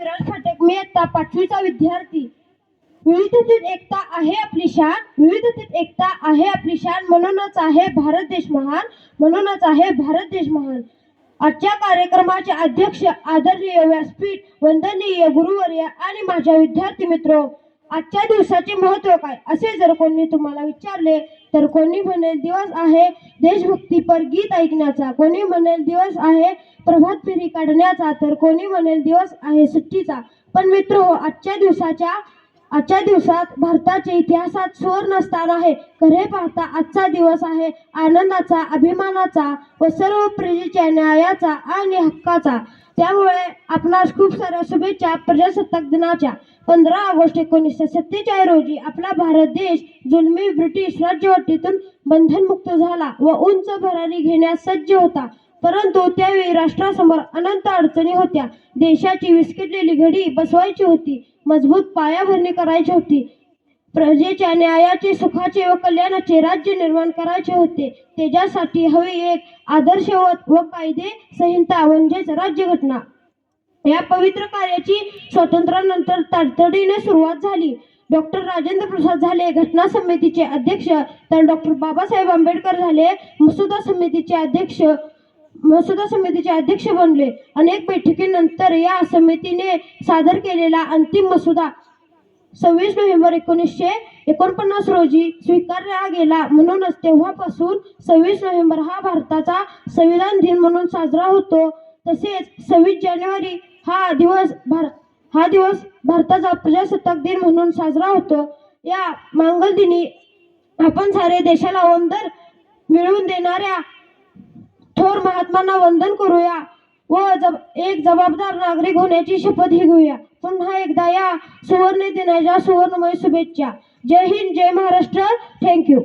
विरल फाटक मी आता पाचवीचा विद्यार्थी. विविधतेत एकता आहे आपली शान. विविधतेत एकता आहे आपली शान. म्हणूनच आहे भारत देश महान. म्हणूनच आहे भारत देश महान. आजच्या कार्यक्रमाचे अध्यक्ष आदरणीय व्यासपीठ वंदनीय गुरुवर्य आणि माझ्या विद्यार्थी मित्र आजच्या दिवसाचे महत्त्व काय? असे जर कोणी तुम्हाला विचारले तर कोणी म्हणेल दिवस आहे देशभक्तीपर गीत ऐकण्याचा. कोणी म्हणेल दिवस आहे प्रभात फेरी काढण्याचा तर कोणी म्हणेल दिवस आहे सुट्टीचा. पण मित्र हो आजच्या दिवसाच्या आजच्या दिवसात भारताच्या इतिहासात सुवर्ण स्थान आहे. खरे पाहता आजचा दिवस आहे आनंदाचा अभिमानाचा व सर्व प्रजेच्या न्यायाचा आणि हक्काचा. त्यामुळे आपणास खूप साऱ्या शुभेच्छा प्रजासत्ताक दिनाच्या. पंधरा ऑगस्ट एकोणीसशे सत्तेचाळीस रोजी आपला भारत देश जुलमी ब्रिटिश राज्यवटीतून बंधनमुक्त झाला व उंच भरारी घेण्यास सज्ज होता. परंतु त्यावेळी राष्ट्रासमोर अनंत अडचणी होत्या. देशाची विस्कटलेली घडी बसवायची होती. मजबूत पायाभरणी करायची होती. प्रजेच्या न्यायाचे सुखाचे व कल्याणाचे राज्य निर्माण करायचे होते. त्याच्यासाठी हवी एक आदर्शवत व कायदे संहिता म्हणजेच राज्यघटना. या पवित्र कार्याची स्वातंत्र्यानंतर तातडीने सुरुवात झाली. डॉक्टर राजेंद्र प्रसाद झाले घटना समितीचे अध्यक्ष तर डॉक्टर बाबासाहेब आंबेडकर झाले मसुदा समितीचे अध्यक्ष मसुदा समितीचे अध्यक्ष बनले. अनेक बैठकीनंतर या समितीने सादर केलेला अंतिम मसुदा सव्वीस नोव्हेंबर एकोणीसशे एकोणपन्नास रोजी स्वीकारला गेला. म्हणूनच तेव्हापासून सव्वीस नोव्हेंबर हा भारताचा संविधान दिन म्हणून साजरा होतो. तसेच सव्वीस जानेवारी हा दिवस भार हा दिवस भारताचा प्रजासत्ताक दिन म्हणून साजरा होतो. या मांगल दिनी आपण सारे देशाला वंदन मिळवून देणाऱ्या थोर महात्मांना वंदन करूया व जब एक जबाबदार नागरिक होण्याची शपथ ही घेऊया. पुन्हा एकदा या सुवर्ण दिनाच्या सुवर्णमय शुभेच्छा. जय हिंद जय महाराष्ट्र. Thank you